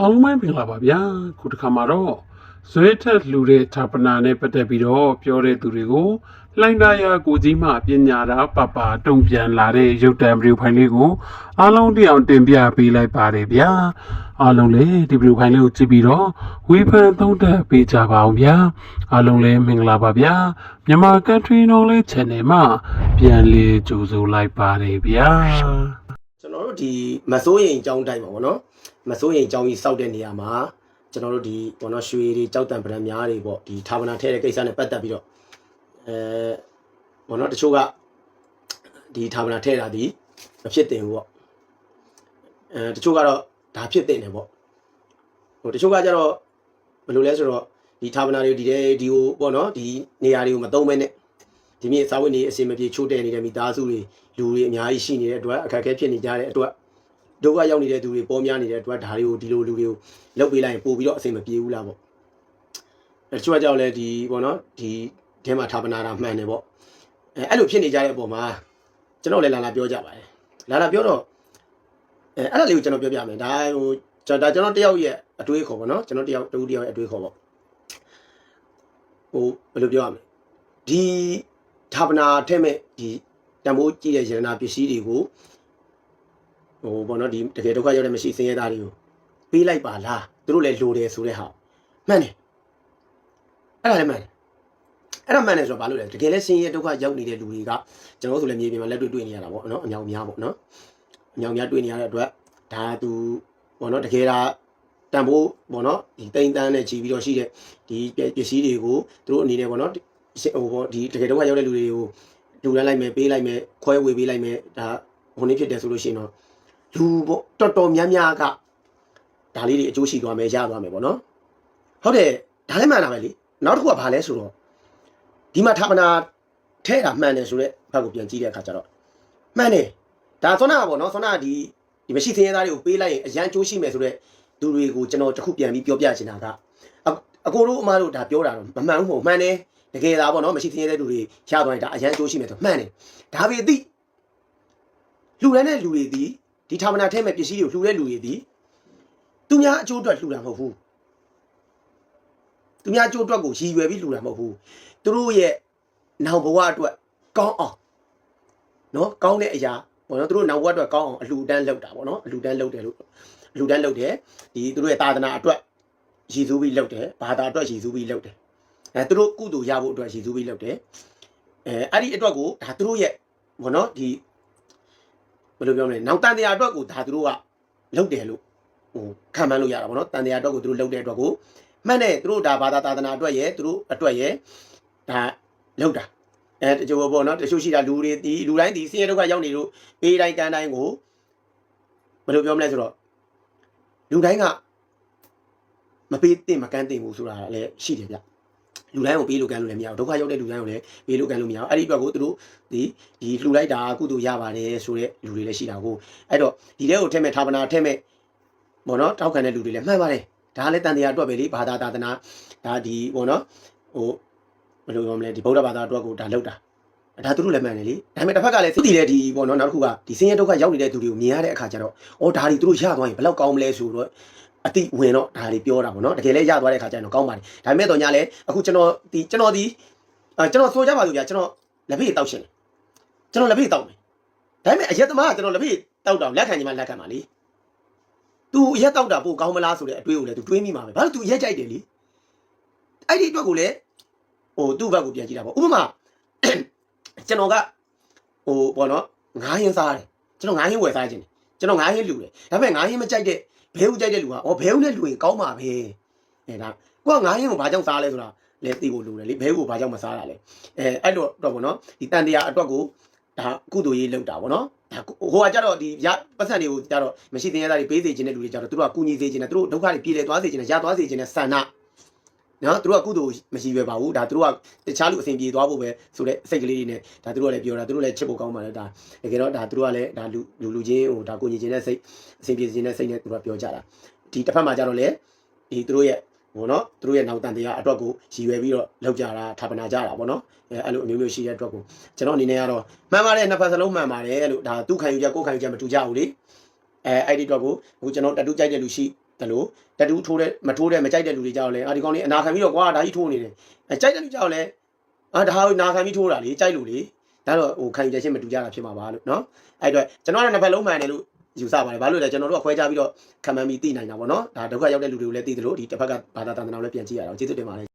အားလုံးပဲမင်္ဂလာပါဗျာခုတစ်ခါမှာတော့ဇွဲထက်လှူတဲ့ဌာပနာနဲ့ပတ်သက်ပြီးတော့ပြောတဲ့သူတွေကိုလှိုင်းသားရကိုကြီးမှပညာတာပပတုံပြန်လာတဲ့ရုပ်တံဗီဒီယိုဖိုင်လေးကိုအားလုံးတအောင်တင်ပြပေးလိုက်ပါတယ်ဗျာအားလုံးလည်းဒီဗီဒီယိုဖိုင်လေးကိုကြည့်ပြီးတော့ဝေဖန်သုံးသပ်ပေးကြပါအောင်ဗျာအားလုံးလည်းမင်္ဂလာပါဗျာမြန်မာ country knowledge channel မှာပြန်လည်ကြိုဆိုလိုက်ပါတယ်ဗျာကျွန်တော်တို့ဒီမစိုးရင်အကြောင်းတိုင်းပါဗောနော် မစိုးရင်အကြောင်းကြီးစောက်တဲ့နေရာမှာကျွန်တော်တို့ဒီဘောနော်ရွှေတွေကြောက်တံပဒံများတွေပေါ့ဒီဌာပနာထဲတဲ့ကိစ္စနဲ့ပတ်သက်ပြီးတော့အဲဘောနော်တချို့ကဒီဌာပနာထဲတာဒီမဖြစ်တင်ဘူးပေါ့အဲတချို့ကတော့ဒါဖြစ်တင်တယ်ပေါ့ဟိုတချို့ကကြတော့ဘယ်လိုလဲဆိုတော့ဒီဌာပနာတွေဒီတဲ့ဒီကိုပေါ့နော်ဒီနေရာတွေကိုမသုံးမဲနဲ့ဒီမြေစာဝတ်နေအစီအမပြေချိုးတဲ့နေတဲ့မိသားစုတွေလူတွေအများကြီးရှိနေတဲ့အတွက်အခက်အခဲဖြစ်နေကြတဲ့အတွက် ဒုက္ခရောက်နေတဲ့သူတွေပေါ်များနေတဲ့အတွက်ဒါတွေကိုဒီလိုလူတွေကိုလုပ်ပေးလိုက်ရင်ပို့ပြီးတော့အဆင်မပြေဘူးလားပေါ့အဲတချို့ကကြောက်လဲဒီပေါ့နော်ဒီထဲမှာဌာပနာတာမှန်တယ်ပေါ့အဲအဲ့လိုဖြစ်နေကြတဲ့အပေါ်မှာကျွန်တော်လည်းလာလာပြောကြပါတယ်လာလာပြောတော့အဲအဲ့ဒါလေးကိုကျွန်တော်ပြောပြမယ်ဒါဟိုကျွန်တော်ဒါကျွန်တော်တယောက်ရဲ့အတွေးခေါ်ပေါ့နော်ကျွန်တော်တယောက်တူတယောက်ရဲ့အတွေးခေါ်ပေါ့ဟိုဘယ်လိုပြောရမလဲဒီဌာပနာထဲမဲ့ဒီတံမိုးကြည့်တဲ့ရတနာပစ္စည်းတွေကို ဟိုပေါ့နော်ဒီတကယ်ဒုက္ခရောက်တဲ့မရှိစင်းရဲသားတွေကိုပေးလိုက်ပါလားသူတို့လည်းလိုတယ်ဆိုတဲ့ဟာမှန်တယ်အဲ့ဒါလည်းမှန်တယ်အဲ့ဒါမှန်တယ်ဆိုတော့ဘာလို့လဲတကယ်လဲစင်းရဲဒုက္ခရောက်နေတဲ့လူတွေကကျွန်တော်တို့ဆိုလည်းမြေပြင်မှာလက်တွေ့တွေ့နေရတာပေါ့နော်အမြောင်များပေါ့နော်အမြောင်များတွေ့နေရတဲ့အတွက်ဒါသူပေါ့နော်တကယ်ဒါတန်ဖိုးပေါ့နော်ဒီတိန်တန်းနဲ့ခြီးပြီးတော့ရှိတဲ့ဒီပစ္စည်းတွေကိုသူတို့အနေနဲ့ပေါ့နော်ဟိုပေါ့ဒီတကယ်ဒုက္ခရောက်တဲ့လူတွေကိုလူလန်းလိုက်မယ်ပေးလိုက်မယ်ခွဲဝေပေးလိုက်မယ်ဒါဟိုနေ့ဖြစ်တယ်ဆိုလို့ရှိရင်တော့ လူပေါ့တော်တော်များများကဒါလေးတွေအကျိုးရှိသွားမယ်ရသွားမယ်ပေါ့နော်ဟုတ်တယ်ဒါလည်းမှန်တာပဲလေနောက်တစ်ခုကဘာလဲဆိုတော့ဒီမှာဌာပနာထဲတာမှန်တယ်ဆိုတော့ဘက်ကိုပြန်ကြည့်တဲ့အခါကျတော့မှန်တယ်ဒါဆွမ်းနာပေါ့နော်ဆွမ်းနာဒီဒီမရှိသင်ရသားတွေကိုပေးလိုက်ရင်အရန်ကျိုးရှိမယ်ဆိုတော့သူတွေကိုကျွန်တော်တခုပြန်ပြီးပြောပြချင်တာကအအကိုတို့အမတို့ဒါပြောတာတော့မမှန်ဘူးဟုတ်မှန်တယ်တကယ်သားပေါ့နော်မရှိသင်ရတဲ့လူတွေရသွားရင်ဒါအရန်ကျိုးရှိမယ်ဆိုမှန်တယ်ဒါပေသိလူရန်တဲ့လူတွေဒီ ဒီဌာပနာထဲမဲ့ပစ္စည်းတွေကိုလှူတဲ့လူတွေဒီသူများအကျိုးအတွက်လှူတာမဟုတ်ဘူးသူများအကျိုးအတွက်ကိုရည်ရွယ်ပြီးလှူတာမဟုတ်ဘူးသူတို့ရဲ့နောက်ဘဝအတွက်ကောင်းအောင်နော်ကောင်းတဲ့အရာပေါ့နော်သူတို့နောက်ဘဝအတွက်ကောင်းအောင်အလှူဒန်းလုပ်တာပေါ့နော်အလှူဒန်းလုပ်တယ်လို့အလှူဒန်းလုပ်တယ်ဒီသူတို့ရဲ့သာသနာအတွက်ရည်စူးပြီးလုပ်တယ်ဘာသာအတွက်ရည်စူးပြီးလုပ်တယ်အဲသူတို့ကုသိုလ်ရဖို့အတွက်ရည်စူးပြီးလုပ်တယ်အဲအဲ့ဒီအတွက်ကိုဒါသူတို့ရဲ့ဘောနော်ဒီ ဘယ်လိုပြောမလဲနောက်တန်တရားအတွက်ကိုဒါသူတို့ကလုပ်တယ်လို့ဟိုခံမှန်းလို့ရတာဗောနော်တန်တရားအတွက်ကိုသူတို့လုပ်တဲ့အတွက်ကိုမှန်တယ်သူတို့ဒါဘာသာသာသနာအတွက်ရဲ့သူတို့အတွက်ရဲ့ဒါလုပ်တာအဲတချို့ပေါ့နော်တချို့ရှိတာလူတွေဒီလူတိုင်းဒီဆင်းရဲဒုက္ခရောက်နေလို့ပေးတိုင်းကမ်းတိုင်းကိုဘယ်လိုပြောမလဲဆိုတော့လူတိုင်းကမပေးသင့်မကမ်းသင့်ဘူးဆိုတာလည်းရှိတယ်ဗျ လူတိုင်းကိုပေးလို့ကမ်းလို့လည်းမရဘူးဒုက္ခရောက်တဲ့လူတိုင်းကိုလည်းပေးလို့ကမ်းလို့မရဘူးအဲ့ဒီအတွက်ကိုသူတို့ဒီဒီလှူလိုက်တာကုသိုလ်ရပါတယ်ဆိုတဲ့လူတွေလည်းရှိတာကိုအဲ့တော့ဒီထဲကိုထဲမဲ့ဌာပနာထဲမဲ့ဘောနော်တောက်ခံတဲ့လူတွေလည်းမှန်ပါတယ်ဒါလည်းတန်တရားအတွက်ပဲလေဘာသာသာသနာဒါဒီဘောနော်ဟိုဘယ်လိုပြောမလဲဒီဗုဒ္ဓဘာသာအတွက်ကိုဒါလောက်တာဒါသူတို့လည်းမှန်တယ်လေဒါပေမဲ့တစ်ဖက်ကလည်းသူတည်တဲ့ဒီဘောနော်နောက်တစ်ခုကဒီဆင်းရဲဒုက္ခရောက်နေတဲ့သူတွေကိုမြင်ရတဲ့အခါကျတော့အော်ဒါတွေသူတို့ရသွားရင်ဘယ်လောက်ကောင်းမလဲဆိုတော့ အတိဝင်တော့ဒါတွေပြောတာပေါ့နော်တကယ်လည်းရသွားတဲ့အခါကျတော့ကောင်းပါတယ်ဒါပေမဲ့တော့ညာလဲအခုကျွန်တော်ဒီကျွန်တော်ဒီအဲကျွန်တော်ဆိုကြပါလို့ဗျာကျွန်တော်လက်ဖေးတောက်ရှင်တယ်ကျွန်တော်လက်ဖေးတောက်မယ်ဒါပေမဲ့အရက်သမားကကျွန်တော်လက်ဖေးတောက်တော့လက်ခံညီမလက်ခံပါလေသူအရက်တောက်တာပိုကောင်းမလားဆိုတဲ့အတွေးကိုလည်းသူတွေးမိမှာပဲဘာလို့သူအရက်ကြိုက်တယ်လေအဲ့ဒီအတွက်ကိုလည်းဟိုသူ့ဘက်ကိုပြန်ကြည့်တာပေါ့ဥပမာကျွန်တော်ကဟိုဘောနော်ငားရင်စားတယ်ကျွန်တော်ငားရင်ဝယ်စားခြင်းတယ် ကျွန်တော်ငားရင်လူတယ်ဒါပေမဲ့ငားရင်မကြိုက်တဲ့ဘဲဦးကြိုက်တဲ့လူကအော်ဘဲဦးနဲ့လူရင်ကောင်းပါပဲအဲဒါကိုကငားရင်ကိုဘာကြောင့်စားလဲဆိုတာလဲသိဖို့လိုတယ်လေဘဲဦးကိုဘာကြောင့်မစားတာလဲအဲအဲ့လိုတော့ဘောနော်ဒီတန်တရားအတွက်ကိုဒါကုသိုလ်ရေးလောက်တာပေါ့နော်ဒါဟိုကကြတော့ဒီရပတ်စံတွေကိုကြတော့မရှိတင်ရတာတွေပေးစေခြင်းတဲ့လူတွေကြတော့သူတို့ကကူညီစေခြင်းနဲ့သူတို့ဒုက္ခတွေပြေလည်သွားစေခြင်းနဲ့ရသွားစေခြင်းနဲ့ဆန္ဒ နော်သူတို့ကကုသိုလ်မရှိပဲပါဘူးဒါသူတို့ကတခြားလူအစဉ်ပြေသွားဖို့ပဲဆိုတဲ့စိတ်ကလေးတွေနဲ့ဒါသူတို့ကလည်းပြောတာသူတို့လည်းချစ်ဖို့ကောင်းပါလေဒါတကယ်တော့ဒါသူတို့ကလည်းဒါလူလူလူချင်းဟိုဒါကိုညီချင်းတဲ့စိတ်အစဉ်ပြေခြင်းတဲ့စိတ်နဲ့သူတို့ကပြောကြတာဒီတစ်ဖက်မှာကြတော့လေဒီသူတို့ရဲ့ဟိုနော်သူတို့ရဲ့နောက်တန်တရားအတွက်ကိုရည်ရွယ်ပြီးတော့လောက်ကြတာဌာပနာကြတာပေါ့နော်အဲအဲ့လိုအမျိုးမျိုးရှိတဲ့အတွက်ကိုကျွန်တော်အနေနဲ့ကတော့မှန်ပါတယ်နှစ်ဖက်စလုံးမှန်ပါတယ်လို့ဒါသူခံယူချက်ကိုခံယူချက်မတူကြဘူးလေအဲအဲ့ဒီအတွက်ကိုဟိုကျွန်တော်တတူကြိုက်တဲ့လူရှိ ဒါလို့တတူးထိုးတဲ့မထိုးတဲ့မကြိုက်တဲ့လူတွေကြောက်လဲအာဒီကောင်လေးအနာခံပြီးတော့ကွာဒါကြီးထိုးနေတယ်အဲကြိုက်တဲ့လူကြောက်လဲအာဒါဟာနာခံပြီးထိုးတာလေကြိုက်လို့လေဒါတော့ဟိုခံယူချက်ချင်းမတူကြတာဖြစ်မှာပါလို့နော်အဲ့အတွက်ကျွန်တော်ကလည်းနှစ်ဖက်လုံးမှန်တယ်လို့ယူဆပါတယ်ဘာလို့လဲကျွန်တော်တို့ကခွဲခြားပြီးတော့ခံမှန်းပြီးသိနိုင်တာပေါ့နော်ဒါဒုက္ခရောက်တဲ့လူတွေကိုလည်းသိတယ်လို့ဒီတစ်ဖက်ကဘာသာတန်တနာကိုလည်းပြန်ကြည့်ရအောင်ကျေးဇူးတင်ပါတယ်